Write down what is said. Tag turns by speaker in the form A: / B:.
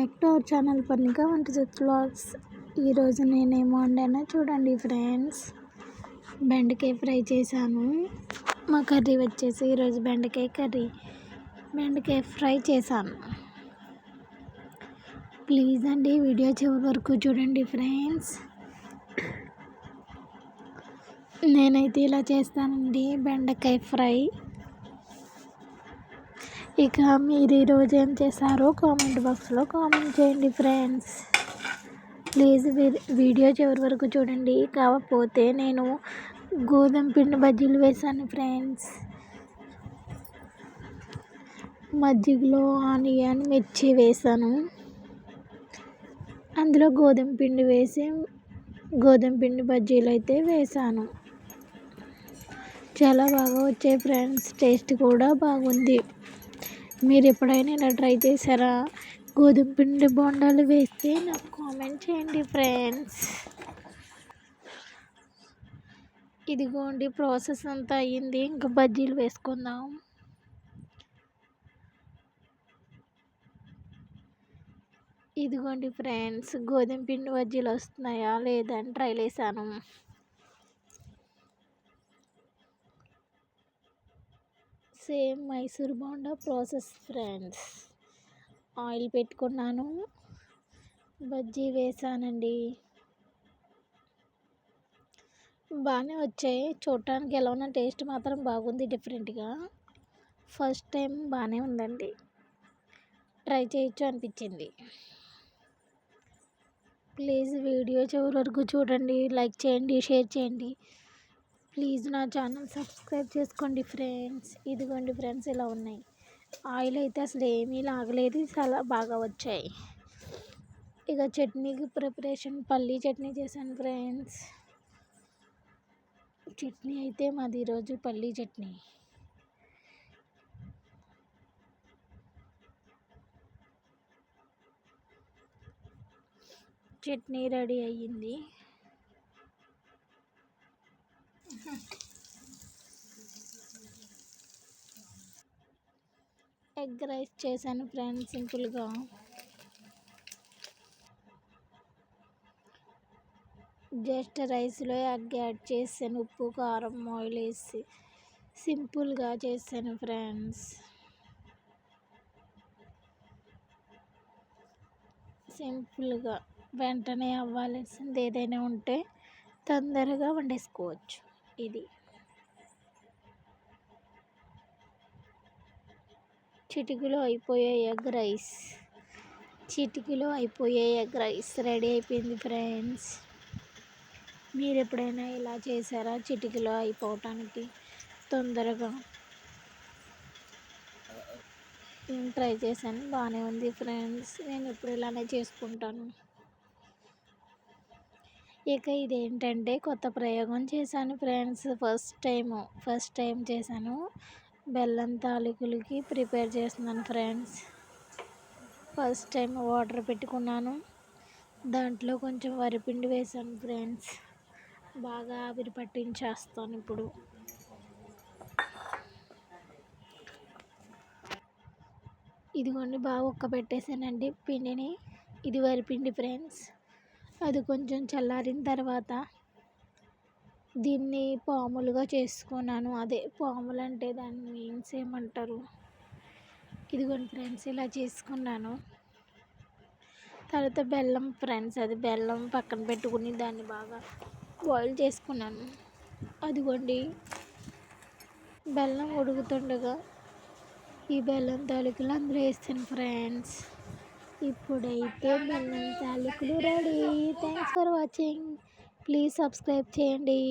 A: Back to our channel Parnika వంట blogs ఈరోజు నేనేమో వండానో చూడండి ఫ్రెండ్స్ బెండకాయ ఫ్రై చేశాను. మా కర్రీ వచ్చేసి ఈరోజు బెండకాయ కర్రీ. బెండకాయ ఫ్రై చేశాను. ప్లీజ్ అండి వీడియో చివరి వరకు చూడండి ఫ్రెండ్స్ నేనైతే ఇలా చేస్తానండి బెండకాయ ఫ్రై. ఇక మీరు ఈరోజు ఏం చేశారో కామెంట్ బాక్స్లో కామెంట్ చేయండి ఫ్రెండ్స్. ప్లీజ్ వీడియో చివరి వరకు చూడండి. కాకపోతే నేను గోధుమ పిండి బజ్జీలు వేసాను ఫ్రెండ్స్. మజ్జిగలో ఆనియన్ మిర్చి వేసాను అందులో గోధుమ పిండి వేసి గోధుమ పిండి బజ్జీలు అయితే వేసాను చాలా బాగా వచ్చాయి ఫ్రెండ్స్. టేస్ట్ కూడా బాగుంది. మీరు ఎప్పుడైనా ఇలా ట్రై చేశారా? గోధుమ పిండి బోండాలు వేస్తే నాకు కామెంట్ చేయండి ఫ్రెండ్స్. ఇదిగోండి ప్రాసెస్ అంతా అయ్యింది. ఇంకా బజ్జీలు వేసుకుందాం. ఇదిగోండి ఫ్రెండ్స్ గోధుమ పిండి బజ్జీలు వస్తున్నాయా? లేదని ట్రై చేశాను. Same Mysore bonda process friends. Oil పెట్టుకున్నాను. బజ్జీ వేసానండి. బాగానే వచ్చాయి. చూడటానికి ఎలా ఉన్న టేస్ట్ మాత్రం బాగుంది డిఫరెంట్గా. ఫస్ట్ టైం బాగానే ఉందండి. ట్రై చేయొచ్చు అనిపించింది. ప్లీజ్ వీడియో చివరి వరకు చూడండి. లైక్ చేయండి షేర్ చేయండి. ప్లీజ్ నా ఛానల్ సబ్స్క్రైబ్ చేసుకోండి ఫ్రెండ్స్. ఇదిగోండి ఫ్రెండ్స్ ఇలా ఉన్నాయి. ఆయిల్ అయితే అసలు ఏమీ లాగలేదు చాలా బాగా వచ్చాయి. ఇక చట్నీకి ప్రిపరేషన్ పల్లీ చట్నీ చేశాను ఫ్రెండ్స్. చట్నీ అయితే మాది ఈరోజు పల్లీ చట్నీ. చట్నీ రెడీ అయ్యింది. ఎగ్ రైస్ చేశాను ఫ్రెండ్స్ సింపుల్గా. జస్ట్ రైస్లో ఎగ్ యాడ్ చేసాను ఉప్పు కారం ఆయిల్ వేసి సింపుల్గా చేశాను ఫ్రెండ్స్. సింపుల్గా వెంటనే అవ్వాల్సింది ఏదైనా ఉంటే తొందరగా వండేసుకోవచ్చు. ఇది. చిటికలో అయిపోయే ఎగ్ రైస్. చిటికలో అయిపోయే ఎగ్ రైస్ రెడీ అయిపోయింది ఫ్రెండ్స్. మీరు ఎప్పుడైనా ఇలా చేశారా చిటికలో అయిపోవటానికి? తొందరగా. నేను ట్రై చేశాను బాగానే ఉంది ఫ్రెండ్స్. నేను ఎప్పుడు ఇలానే చేసుకుంటాను. ఇక ఇదేంటంటే కొత్త ప్రయోగం చేశాను friends. First time first time చేశాను. బెల్లం తాలికలకి ప్రిపేర్ చేస్తున్నాను ఫ్రెండ్స్. ఫస్ట్ టైం వాటర్ పెట్టుకున్నాను. దాంట్లో కొంచెం వరిపిండి వేసాను ఫ్రెండ్స్. బాగా ఆవిరి పట్టించేస్తాను ఇప్పుడు. ఇదిగోండి బాగా ఉక్కపెట్టేసానండి పిండిని. ఇది వరిపిండి ఫ్రెండ్స్. అది కొంచెం చల్లారిన తర్వాత దీన్ని పాములుగా చేసుకున్నాను. అదే పాములు అంటే దాన్ని మీన్స్ ఏమంటారు? ఇదిగోండి ఫ్రెండ్స్ ఇలా చేసుకున్నాను. తర్వాత బెల్లం ఫ్రెండ్స్ అది బెల్లం పక్కన పెట్టుకుని దాన్ని బాగా బాయిల్ చేసుకున్నాను. అదిగోండి బెల్లం ఉడుకుతుండగా ఈ బెల్లం తాలూకులు అందులో వేస్తాను ఫ్రెండ్స్ ఇప్పుడైతే బెల్లం తాలికలు ready. Thanks for watching please subscribe చేయండి.